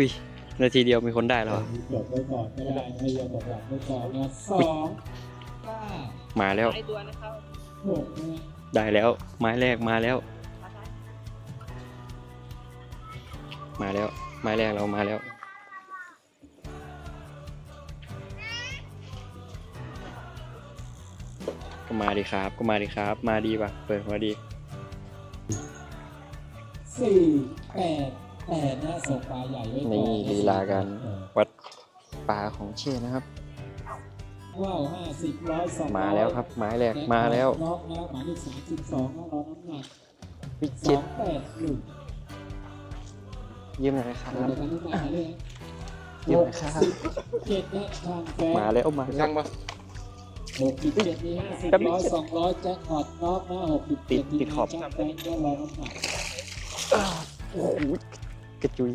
อุ้ยนาทีเดียวมีคนได้แล้วอะจบไว้ก่อนก็ได้ไม่ยอมบอกหลับไว้ก่อนนะสองเก้ามาแล้ว ไอตัวนะครับหกนะได้แล้ว ไม้แรกมาแล้ว มาแล้ว ไม้แรกเรามาแล้ว ก็มาดีครับ ก็มาดีครับ มาดีป่ะ เปิดมาดี สี่แปด แปดนะส่งปลาใหญ่ไว้ก่อนนี่ลีลาการเออวัดปลาของเช่นะครับว่าวห้าสิบร้อยสองมาแล้วครับไม้แรกมาแล้วน็อกแล้วหมายเลขสามสิบสองนะรอน้ำหนักวิสจิอตงแปดหนึ่งยืมหน่อยครับเดี๋ยวกันน้ำหนักเลยเยี่หยมกเลยครับ สิบเจ็ดนะทางแฟมาแล้วมาแล้วหกสิบเจ็ดนี่ห้าสิบร้อยสองร้อยแจ็คพอตน็อกนะหกสิบติเจ็ดดติดขอบแจ็คแบงค์ก็รอน้ำหนักโอ้โห กระจุย